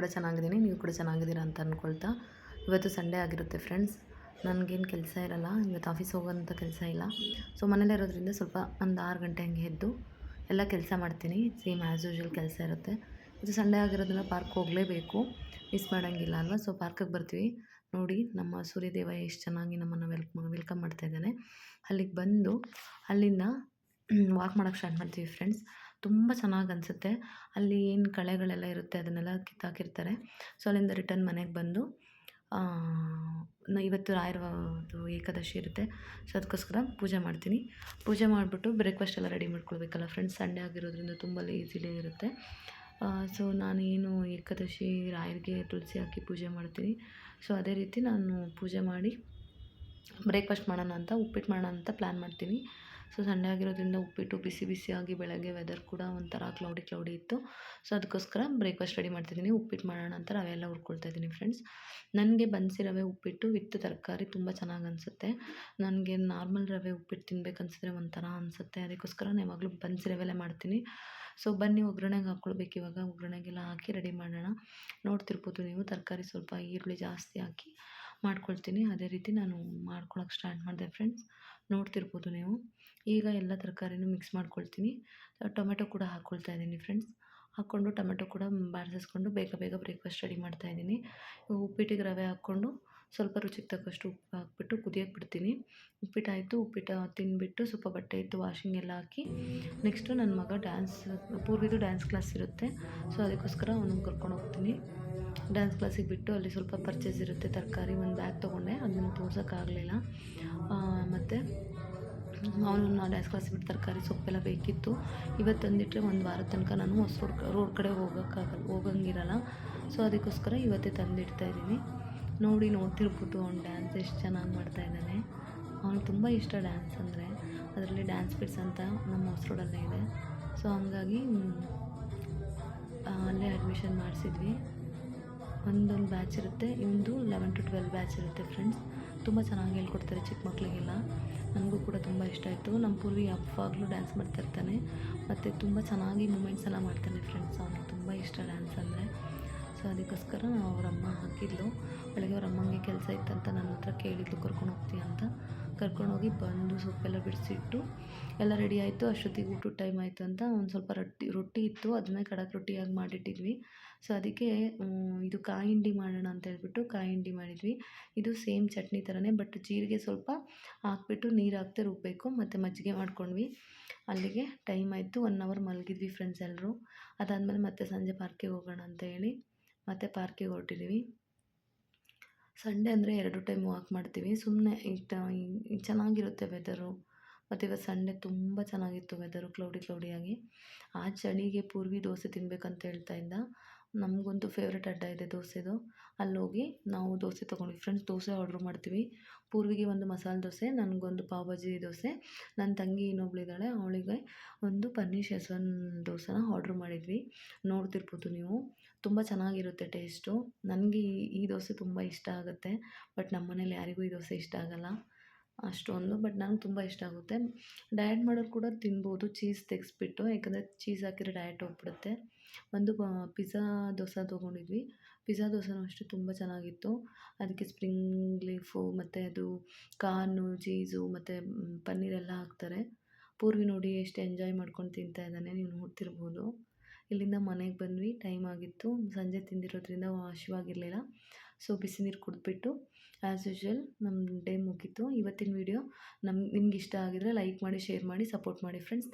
ಕೂಡ ಚೆನ್ನಾಗಿದ್ದೀನಿ, ನೀವು ಕೂಡ ಚೆನ್ನಾಗಿದ್ದೀರಾ ಅಂತ ಅಂದ್ಕೊಳ್ತಾ ಇವತ್ತು ಸಂಡೇ ಆಗಿರುತ್ತೆ ಫ್ರೆಂಡ್ಸ್. ನನಗೇನು ಕೆಲಸ ಇರಲ್ಲ. ಇವತ್ತು ಆಫೀಸ್ ಹೋಗೋಂಥ ಕೆಲಸ ಇಲ್ಲ. ಸೊ, ಮನೇಲೇ ಇರೋದ್ರಿಂದ ಸ್ವಲ್ಪ ಒಂದು ಆರು ಗಂಟೆ ಹಂಗೆ ಎದ್ದು ಎಲ್ಲ ಕೆಲಸ ಮಾಡ್ತೀನಿ. ಸೇಮ್ ಆ್ಯಸ್ ಯೂಶ್ವಲ್ ಕೆಲಸ ಇರುತ್ತೆ. ಇದು ಸಂಡೇ ಆಗಿರೋದ್ರಿಂದ ಪಾರ್ಕ್ ಹೋಗಲೇಬೇಕು. ಮಿಸ್ ಮಾಡೋಂಗಿಲ್ಲ ಅಲ್ವಾ? ಸೊ, ಪಾರ್ಕಿಗೆ ಬರ್ತೀವಿ. ನೋಡಿ, ನಮ್ಮ ಸೂರ್ಯದೇವ ಎಷ್ಟು ಚೆನ್ನಾಗಿ ನಮ್ಮನ್ನು ವೆಲ್ಕಮ್ ವೆಲ್ಕಮ್ ಮಾಡ್ತಾ ಇದ್ದಾನೆ. ಅಲ್ಲಿಗೆ ಬಂದು ಅಲ್ಲಿಂದ ವಾಕ್ ಮಾಡೋಕ್ಕೆ ಸ್ಟಾರ್ಟ್ ಮಾಡ್ತೀವಿ ಫ್ರೆಂಡ್ಸ್. ತುಂಬ ಚೆನ್ನಾಗಿ ಅನಿಸುತ್ತೆ. ಅಲ್ಲಿ ಏನು ಕಳೆಗಳೆಲ್ಲ ಇರುತ್ತೆ ಅದನ್ನೆಲ್ಲ ಕಿತ್ತಾಕಿರ್ತಾರೆ. ಸೊ, ಅಲ್ಲಿಂದ ರಿಟರ್ನ್ ಮನೆಗೆ ಬಂದು ಇವತ್ತು ರಾಯರ ಅದು ಏಕಾದಶಿ ಇರುತ್ತೆ. ಸೊ, ಅದಕ್ಕೋಸ್ಕರ ಪೂಜೆ ಮಾಡ್ತೀನಿ. ಪೂಜೆ ಮಾಡಿಬಿಟ್ಟು ಬ್ರೇಕ್ಫಾಸ್ಟ್ ಎಲ್ಲ ರೆಡಿ ಮಾಡ್ಕೊಳ್ಬೇಕಲ್ಲ ಫ್ರೆಂಡ್ಸ್ ಸಂಡೇ ಆಗಿರೋದ್ರಿಂದ ತುಂಬ ಲೇಸಿಲೇ ಇರುತ್ತೆ. ಸೊ ನಾನೇನು ಏಕಾದಶಿ ರಾಯರಿಗೆ ತುಳಸಿ ಹಾಕಿ ಪೂಜೆ ಮಾಡ್ತೀನಿ. ಸೊ, ಅದೇ ರೀತಿ ನಾನು ಪೂಜೆ ಮಾಡಿ ಬ್ರೇಕ್ಫಾಸ್ಟ್ ಮಾಡೋಣ ಅಂತ, ಉಪ್ಪಿಟ್ಟು ಮಾಡೋಣ ಅಂತ ಪ್ಲ್ಯಾನ್ ಮಾಡ್ತೀನಿ. ಸೊ ಸಂಡೇ ಆಗಿರೋದ್ರಿಂದ ಉಪ್ಪಿಟ್ಟು ಬಿಸಿ ಬಿಸಿಯಾಗಿ ಬೆಳಗ್ಗೆ ವೆದರ್ ಕೂಡ ಒಂಥರ ಕ್ಲೌಡಿ ಕ್ಲೌಡಿ ಇತ್ತು. ಸೊ ಅದಕ್ಕೋಸ್ಕರ ಬ್ರೇಕ್ಫಾಸ್ಟ್ ರೆಡಿ ಮಾಡ್ತಿದ್ದೀನಿ. ಉಪ್ಪಿಟ್ಟು ಮಾಡೋಣ ಅಂತ ರವೆ ಎಲ್ಲ ಹುರ್ಕೊಳ್ತಾ ಇದ್ದೀನಿ ಫ್ರೆಂಡ್ಸ್ ನನಗೆ ಬನ್ಸಿ ರವೆ ಉಪ್ಪಿಟ್ಟು ವಿತ್ ತರಕಾರಿ ತುಂಬ ಚೆನ್ನಾಗಿ ಅನಿಸುತ್ತೆ. ನನಗೆ ನಾರ್ಮಲ್ ರವೆ ಉಪ್ಪಿಟ್ಟು ತಿನ್ಬೇಕು ಅನಿಸಿದ್ರೆ ಒಂಥರ ಅನಿಸುತ್ತೆ. ಅದಕ್ಕೋಸ್ಕರ ನಾನು ಯಾವಾಗಲೂ ಬನ್ಸಿ ರವೆಲೇ ಮಾಡ್ತೀನಿ. ಸೊ ಬನ್ನಿ, ಒಗ್ಗರಣೆಗೆ ಹಾಕ್ಕೊಳ್ಬೇಕು ಇವಾಗ. ಒಗ್ಗರಣೆಗೆಲ್ಲ ಹಾಕಿ ರೆಡಿ ಮಾಡೋಣ. ನೋಡ್ತಿರ್ಬೋದು ನೀವು. ತರಕಾರಿ ಸ್ವಲ್ಪ ಈರುಳ್ಳಿ ಜಾಸ್ತಿ ಹಾಕಿ ಮಾಡ್ಕೊಳ್ತೀನಿ. ಅದೇ ರೀತಿ ನಾನು ಮಾಡ್ಕೊಳಕ್ಕೆ ಸ್ಟಾರ್ಟ್ ಮಾಡಿದೆ ಫ್ರೆಂಡ್ಸ್ ನೋಡ್ತಿರ್ಬೋದು ನೀವು. ಈಗ ಎಲ್ಲ ತರಕಾರಿನೂ ಮಿಕ್ಸ್ ಮಾಡ್ಕೊಳ್ತೀನಿ. ಟೊಮೆಟೊ ಕೂಡ ಹಾಕ್ಕೊಳ್ತಾ ಇದ್ದೀನಿ ಫ್ರೆಂಡ್ಸ್ ಹಾಕ್ಕೊಂಡು ಟೊಮೆಟೊ ಕೂಡ ಬಾರ್ಸಿಸ್ಕೊಂಡು ಬೇಗ ಬೇಗ ಬ್ರೇಕ್ಫಾಸ್ಟ್ ರೆಡಿ ಮಾಡ್ತಾಯಿದ್ದೀನಿ ಉಪ್ಪಿಟ್ಟಿಗೆ ರವೆ ಹಾಕ್ಕೊಂಡು ಸ್ವಲ್ಪ ರುಚಿಗೆ ತಕ್ಕಷ್ಟು ಉಪ್ಪು ಹಾಕಿಬಿಟ್ಟು ಕುದಿಯೋಕೆ ಬಿಡ್ತೀನಿ. ಉಪ್ಪಿಟ್ಟು ಆಯಿತು ಉಪ್ಪಿಟ್ಟು ತಿಂದುಬಿಟ್ಟು ಸ್ವಲ್ಪ ಬಟ್ಟೆ ಇತ್ತು ವಾಷಿಂಗ್ ಎಲ್ಲ ಹಾಕಿ ನೆಕ್ಸ್ಟು ನನ್ನ ಮಗ ಡ್ಯಾನ್ಸ್ ಪೂರ್ವಿದು ಡ್ಯಾನ್ಸ್ ಕ್ಲಾಸ್ ಇರುತ್ತೆ. ಸೊ ಅದಕ್ಕೋಸ್ಕರ ಅವನಿಗೆ ಕರ್ಕೊಂಡು ಹೋಗ್ತೀನಿ. ಡ್ಯಾನ್ಸ್ ಕ್ಲಾಸಿಗೆ ಬಿಟ್ಟು ಅಲ್ಲಿ ಸ್ವಲ್ಪ ಪರ್ಚೇಸ್ ಇರುತ್ತೆ, ತರಕಾರಿ ಒಂದು ಬ್ಯಾಗ್ ತೊಗೊಂಡೆ. ಅದನ್ನು ತೋರ್ಸೋಕ್ಕಾಗಲಿಲ್ಲ ಮತ್ತು ಅವನು ಡ್ಯಾನ್ಸ್ ಕ್ಲಾಸ್ ಬಿಟ್ಟು ತರಕಾರಿ ಸೊಪ್ಪೆಲ್ಲ ಬೇಕಿತ್ತು. ಇವತ್ತು ತಂದಿಟ್ಟರೆ ಒಂದು ವಾರದ ತನಕ ನಾನು ಹೊಸ ರೋಡ್ ರೋಡ್ ಕಡೆ ಹೋಗೋಕ್ಕಾಗಲ್ಲ ಹೋಗಂಗಿರಲ್ಲ. ಸೊ ಅದಕ್ಕೋಸ್ಕರ ಇವತ್ತೇ ತಂದಿಡ್ತಾ ಇದ್ದೀನಿ. ನೋಡಿ ನೋಡ್ತಿರ್ಬೋದು ಅವ್ನು ಡ್ಯಾನ್ಸ್ ಎಷ್ಟು ಚೆನ್ನಾಗಿ ಮಾಡ್ತಾ ಇದ್ದಾನೆ. ಅವ್ನಿಗೆ ತುಂಬ ಇಷ್ಟ ಡ್ಯಾನ್ಸ್ ಅಂದರೆ. ಅದರಲ್ಲಿ ಡ್ಯಾನ್ಸ್ ಬಿಟ್ಸ್ ಅಂತ ನಮ್ಮ ಹೊಸರೋಡಲ್ಲೇ ಇದೆ. ಸೊ ಹಂಗಾಗಿ ಅಲ್ಲೇ ಅಡ್ಮಿಷನ್ ಮಾಡಿಸಿದ್ವಿ. ಒಂದೊಂದು ಬ್ಯಾಚ್ ಇರುತ್ತೆ. ಇವಂದು ಲೆವೆನ್ ಟು ಟ್ವೆಲ್ ಬ್ಯಾಚ್ ಇರುತ್ತೆ ಫ್ರೆಂಡ್ಸ್ ತುಂಬ ಚೆನ್ನಾಗಿ ಹೇಳ್ಕೊಡ್ತಾರೆ ಚಿಕ್ಕ ಮಕ್ಕಳಿಗೆಲ್ಲ ನನಗೂ ಕೂಡ ತುಂಬ ಇಷ್ಟ ಆಯಿತು. ನಮ್ಮ ಪೂರ್ವಿ ಯಾವಾಗಲೂ ಡ್ಯಾನ್ಸ್ ಮಾಡ್ತಾಯಿರ್ತಾನೆ ಮತ್ತು ತುಂಬ ಚೆನ್ನಾಗಿ ಮೂಮೆಂಟ್ಸ್ ಎಲ್ಲ ಮಾಡ್ತಾನೆ ಫ್ರೆಂಡ್ಸ್ ಅವ್ನಿಗೆ ತುಂಬ ಇಷ್ಟ ಡ್ಯಾನ್ಸ್ ಅಂದರೆ. ಸೊ ಅದಕ್ಕೋಸ್ಕರ ಅವರಮ್ಮ ಹಾಕಿದ್ಲು. ಬೆಳಗ್ಗೆ ಅವ್ರ ಅಮ್ಮಂಗೆ ಕೆಲಸ ಇತ್ತಂತ ನನ್ನ ಹತ್ರ ಕೇಳಿದ್ಲು ಕರ್ಕೊಂಡು ಹೋಗ್ತೀಯ ಅಂತ. ಕರ್ಕೊಂಡೋಗಿ ಬಂದು ಸೊಪ್ಪೆಲ್ಲ ಬಿಡಿಸಿಟ್ಟು ಎಲ್ಲ ರೆಡಿ ಆಯಿತು. ಅಷ್ಟೊತ್ತಿಗೆ ಊಟದ ಟೈಮ್ ಆಯಿತು ಅಂತ ಒಂದು ಸ್ವಲ್ಪ ರೊಟ್ಟಿ ರೊಟ್ಟಿ ಇತ್ತು. ಅದನ್ನೇ ಕಡಕ್ ರೊಟ್ಟಿಯಾಗಿ ಮಾಡಿಟ್ಟಿದ್ವಿ. ಸೊ ಅದಕ್ಕೆ ಇದು ಕಾಯಿ ಹಿಂಡಿ ಮಾಡೋಣ ಅಂತ ಹೇಳ್ಬಿಟ್ಟು ಕಾಯಿ ಮಾಡಿದ್ವಿ. ಇದು ಸೇಮ್ ಚಟ್ನಿ ಥರನೇ ಬಟ್ ಜೀರಿಗೆ ಸ್ವಲ್ಪ ಹಾಕ್ಬಿಟ್ಟು ನೀರು ಹಾಕ್ತಾ ರುಬ್ಬಬೇಕು ಮತ್ತು ಮಜ್ಜಿಗೆ ಮಾಡ್ಕೊಂಡ್ವಿ. ಅಲ್ಲಿಗೆ ಟೈಮ್ ಆಯಿತು. ಒನ್ ಅವರ್ ಮಲಗಿದ್ವಿ ಫ್ರೆಂಡ್ಸ್ ಎಲ್ಲರೂ ಅದಾದಮೇಲೆ ಮತ್ತೆ ಸಂಜೆ ಪಾರ್ಕಿಗೆ ಹೋಗೋಣ ಅಂತ ಹೇಳಿ ಮತ್ತೆ ಪಾರ್ಕಿಗೆ ಹೊರಟಿದ್ದೀವಿ ಸಂಡೇ ಅಂದರೆ ಎರಡು ಟೈಮ್ ವಾಕ್ ಮಾಡ್ತೀವಿ. ಸುಮ್ಮನೆ ಈಗ ಚೆನ್ನಾಗಿರುತ್ತೆ ವೆದರು. ಮತ್ತು ಇವತ್ತು ಸಂಡೇ ತುಂಬ ಚೆನ್ನಾಗಿತ್ತು ವೆದರು, ಕ್ಲೌಡಿ ಕ್ಲೌಡಿಯಾಗಿ. ಆ ಚಳಿಗೆ ಪೂರ್ವಿ ದೋಸೆ ತಿನ್ಬೇಕಂತ ಹೇಳ್ತಾ ಇದ್ದ. ನಮಗಂತೂ ಫೇವ್ರೇಟ್ ಅಡ್ಡ ಇದೆ ದೋಸೆದು. ಅಲ್ಲೋಗಿ ನಾವು ದೋಸೆ ತೊಗೊಂಡ್ವಿ. ಫ್ರೆಂಡ್ಸ್ ದೋಸೆ ಆರ್ಡ್ರ್ ಮಾಡ್ತೀವಿ. ಪೂರ್ವಿಗೆ ಒಂದು ಮಸಾಲೆ ದೋಸೆ, ನನಗೊಂದು ಪಾವ್ ಭಾಜಿ ದೋಸೆ. ನನ್ನ ತಂಗಿ ಇನ್ನೊಬ್ಳಿದ್ದಾಳೆ ಅವಳಿಗೆ ಒಂದು ಪನ್ನೀರ್ ಶೆಸ್ವನ್ ದೋಸೆನ ಆರ್ಡ್ರ್ ಮಾಡಿದ್ವಿ. ನೋಡ್ತಿರ್ಬೋದು ನೀವು. ತುಂಬ ಚೆನ್ನಾಗಿರುತ್ತೆ ಟೇಸ್ಟು ನನಗೆ ಈ ದೋಸೆ ತುಂಬ ಇಷ್ಟ ಆಗುತ್ತೆ. ಬಟ್ ನಮ್ಮ ಮನೇಲಿ ಯಾರಿಗೂ ಈ ದೋಸೆ ಇಷ್ಟ ಆಗೋಲ್ಲ. ಅಷ್ಟೊಂದು ಬಟ್ ನಂಗೆ ತುಂಬ ಇಷ್ಟ ಆಗುತ್ತೆ. ಡಯಟ್ ಮಾಡೋರು ಕೂಡ ತಿನ್ಬೋದು ಚೀಸ್ ತೆಗೆಸ್ಬಿಟ್ಟು, ಯಾಕಂದರೆ ಚೀಸ್ ಹಾಕಿದ್ರೆ ಡಯಟ್ ಹೋಗ್ಬಿಡುತ್ತೆ. ಒಂದು ಪಿಜ್ಜಾ ದೋಸೆ ತೊಗೊಂಡಿದ್ವಿ. ಪಿಜ್ಜಾ ದೋಸೆನೂ ಅಷ್ಟೇ ತುಂಬ ಚೆನ್ನಾಗಿತ್ತು. ಅದಕ್ಕೆ ಸ್ಪ್ರಿಂಗ್ ಲೀಫು ಮತ್ತು ಅದು ಕಾರ್ನು ಚೀಸು ಮತ್ತು ಪನ್ನೀರೆಲ್ಲ ಹಾಕ್ತಾರೆ. ಪೂರ್ವಿ ನೋಡಿ ಎಷ್ಟು ಎಂಜಾಯ್ ಮಾಡ್ಕೊಂಡು ತಿಂತಾ ಇದ್ದಾನೆ, ನೀವು ನೋಡ್ತಿರ್ಬೋದು. ಇಲ್ಲಿಂದ ಮನೆಗೆ ಬಂದ್ವಿ. ಟೈಮ್ ಆಗಿತ್ತು. ಸಂಜೆ ತಿಂದಿರೋದ್ರಿಂದ ಹಸಿವಾಗಿರಲಿಲ್ಲ ಸೊ ಬಿಸಿ ನೀರು ಕುಡಿದ್ಬಿಟ್ಟು ಆ್ಯಸ್ ಯೂಶ್ವಲ್ ನಮ್ಮ ಡೇ ಮುಗೀತು. ಇವತ್ತಿನ ವೀಡಿಯೋ ನಮ್ಮ ನಿಮ್ಗೆ ಇಷ್ಟ ಆಗಿದ್ರೆ ಲೈಕ್ ಮಾಡಿ ಶೇರ್ ಮಾಡಿ ಸಪೋರ್ಟ್ ಮಾಡಿ ಫ್ರೆಂಡ್ಸ್